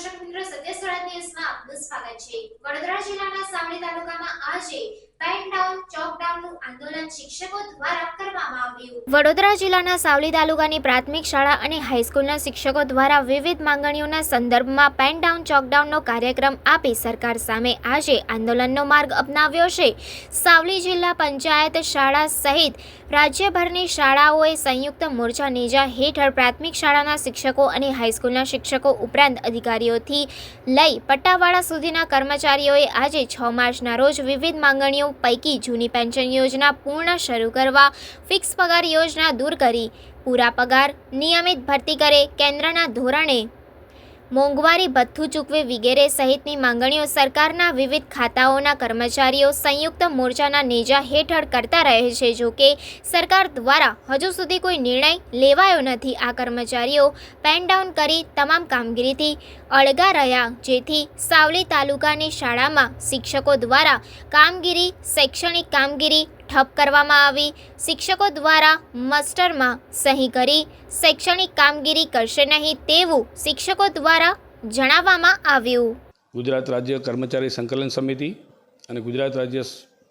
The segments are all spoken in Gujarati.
દર્શક મિત્રો સત્ય ન્યૂઝમાં આપનું સ્વાગત છે. વડોદરા જિલ્લાના સાવલી તાલુકામાં આજે વડોદરા જિલ્લાના સાવલી તાલુકાની પ્રાથમિક શાળા અને હાઈસ્કૂલના શિક્ષકો દ્વારા વિવિધ માંગણીઓના સંદર્ભમાં પેન ડાઉન ચોકડાઉનનો કાર્યક્રમ આપી સરકાર સામે આજે આંદોલનનો માર્ગ અપનાવ્યો છે. સાવલી જિલ્લા પંચાયત શાળા સહિત રાજ્યભરની શાળાઓએ સંયુક્ત મોરચા નેજા હેઠળ પ્રાથમિક શાળાના શિક્ષકો અને હાઈસ્કૂલના શિક્ષકો ઉપરાંત અધિકારીઓથી લઈ પટ્ટાવાળા સુધીના કર્મચારીઓએ આજે છ માર્ચના રોજ વિવિધ માંગણીઓ પૈકી જૂની પેન્શન યોજના પૂર્ણ શરૂ કરવા ફિક્સ પગાર યોજના દૂર કરી. પૂરા પગાર નિયમિત ભરતી કરે કેન્દ્રના ધોરણે મોંઘવારી, ભથ્થું ચૂકવે વગેરે સહિતની માંગણીઓ સરકારના વિવિધ ખાતાઓના કર્મચારીઓ સંયુક્ત મોરચાના નેજા હેઠળ કરતા રહે છે. જો કે, સરકાર દ્વારા હજુ સુધી કોઈ નિર્ણય લેવાયો નથી. આ કર્મચારીઓ પેન ડાઉન કરી તમામ કામગીરીથી અળગા રહ્યા, જેથી સાવલી તાલુકાની શાળામાં શિક્ષકો દ્વારા કામગીરી, શૈક્ષણિક કામગીરી ઠપ કરવામાં આવી. શિક્ષકો દ્વારા મસ્ટરમાં સહી કરી. શૈક્ષણિક કામગીરી કરશે નહીં તેવું શિક્ષકો દ્વારા જણાવવામાં આવ્યું. ગુજરાત રાજ્ય કર્મચારી સંકલન સમિતિ અને ગુજરાત રાજ્ય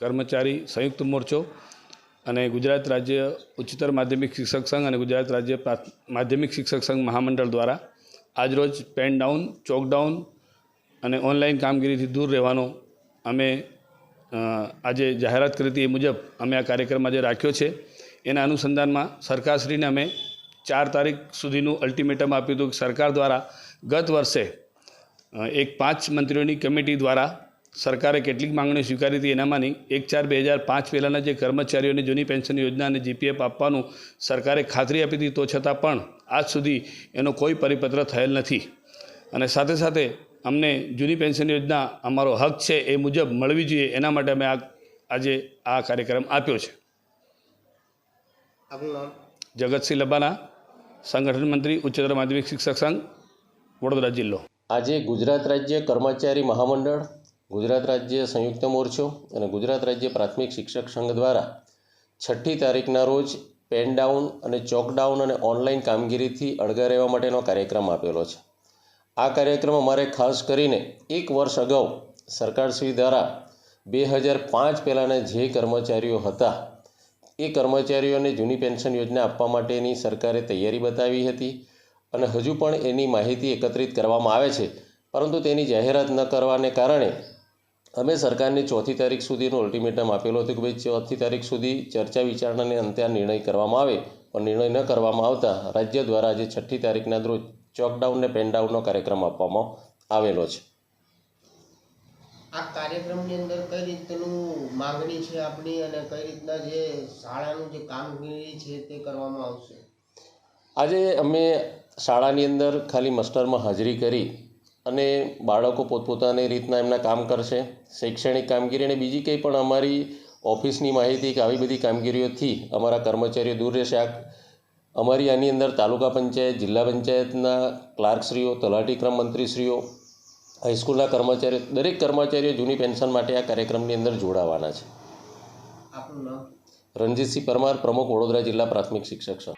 કર્મચારી સંયુક્ત મોરચો અને ગુજરાત રાજ્ય ઉચ્ચતર માધ્યમિક શિક્ષક સંઘ અને ગુજરાત રાજ્ય માધ્યમિક શિક્ષક સંઘ મહામંડળ દ્વારા આજરોજ પેન ડાઉન, ચોક ડાઉન અને ઓનલાઈન કામગીરીથી દૂર રહેવાનો અમે આજે જાહેરાત કરી હતી એ મુજબ અમે આ કાર્યક્રમ આજે રાખ્યો છે. એના અનુસંધાનમાં સરકારશ્રીને અમે ચાર તારીખ સુધીનું અલ્ટિમેટમ આપ્યું હતું કે સરકાર દ્વારા ગત વર્ષે એક પાંચ મંત્રીઓની કમિટી દ્વારા સરકારે કેટલીક માંગણીઓ સ્વીકારી હતી. એનામાંની એક ચાર બે હજાર પાંચ પહેલાંના જે કર્મચારીઓને જૂની પેન્શન યોજના અને જીપીએફ આપવાનું સરકારે ખાતરી આપી હતી, તો છતાં પણ આજ સુધી એનો કોઈ પરિપત્ર થયેલ નથી. અને સાથે સાથે અમને જૂની પેન્શન યોજના અમારો હક છે એ મુજબ મળવી જોઈએ એના માટે અમે આ આજે આ કાર્યક્રમ આપ્યો છે. આપનું જગતસિંહ લબાના સંગઠન મંત્રી ઉચ્ચતર માધ્યમિક શિક્ષક સંઘ વડોદરા જિલ્લો. આજે ગુજરાત રાજ્ય કર્મચારી મહામંડળ ગુજરાત રાજ્ય સંયુક્ત મોરચો અને ગુજરાત રાજ્ય પ્રાથમિક શિક્ષક સંઘ દ્વારા છઠ્ઠી તારીખના રોજ પેન ડાઉન અને ચોક ડાઉન અને ઓનલાઈન કામગીરીથી અળગા રહેવા માટેનો કાર્યક્રમ આપેલો છે. આ કાર્યક્રમ અમારે ખાસ કરીને એક વર્ષ અગાઉ સરકારશ્રી દ્વારા બે હજાર પાંચ પહેલાંના જે કર્મચારીઓ હતા, એ કર્મચારીઓને જૂની પેન્શન યોજના આપવા માટેની સરકારે તૈયારી બતાવી હતી અને હજુ પણ એની માહિતી એકત્રિત કરવામાં આવે છે. પરંતુ તેની જાહેરાત ન કરવાને કારણે અમે સરકારને ચોથી તારીખ સુધીનો અલ્ટિમેટમ આપેલો હતો કે ભાઈ, ચોથી તારીખ સુધી ચર્ચા વિચારણાને અંતે આ નિર્ણય કરવામાં આવે. પણ નિર્ણય ન કરવામાં આવતા રાજ્ય દ્વારા આજે છઠ્ઠી તારીખના રોજ ચોકડાઉન ને પેનડાઉનનો કાર્યક્રમ આપવામાં આવેલો છે. આ કાર્યક્રમની અંદર કઈ રીતનું માંગણી છે આપણી અને કઈ રીતના જે શાળાનું જે કામગીરી છે તે કરવામાં આવશે? આજે અમે શાળાની અંદર ખાલી મસ્ટરમાં હાજરી કરી અને બાળકો પોતપોતાની રીતના એમના કામ કરશે શૈક્ષણિક કામગીરી અને બીજી કંઈ પણ અમારી ઓફિસની માહિતી કે આવી બધી કામગીરીઓથી અમારા કર્મચારીઓ દૂર રહેશે. આ અમારી આની અંદર તાલુકા પંચાયત જિલ્લા પંચાયતના ક્લાર્કશ્રીઓ તલાટી ક્રમ મંત્રીશ્રીઓ હાઈસ્કૂલના કર્મચારીઓ દરેક કર્મચારીઓ જૂની પેન્શન માટે આ કાર્યક્રમની અંદર જોડાવાના છે. આપનું રણજીતસિંહ પરમાર પ્રમુખ વડોદરા જિલ્લા પ્રાથમિક શિક્ષક સંઘ.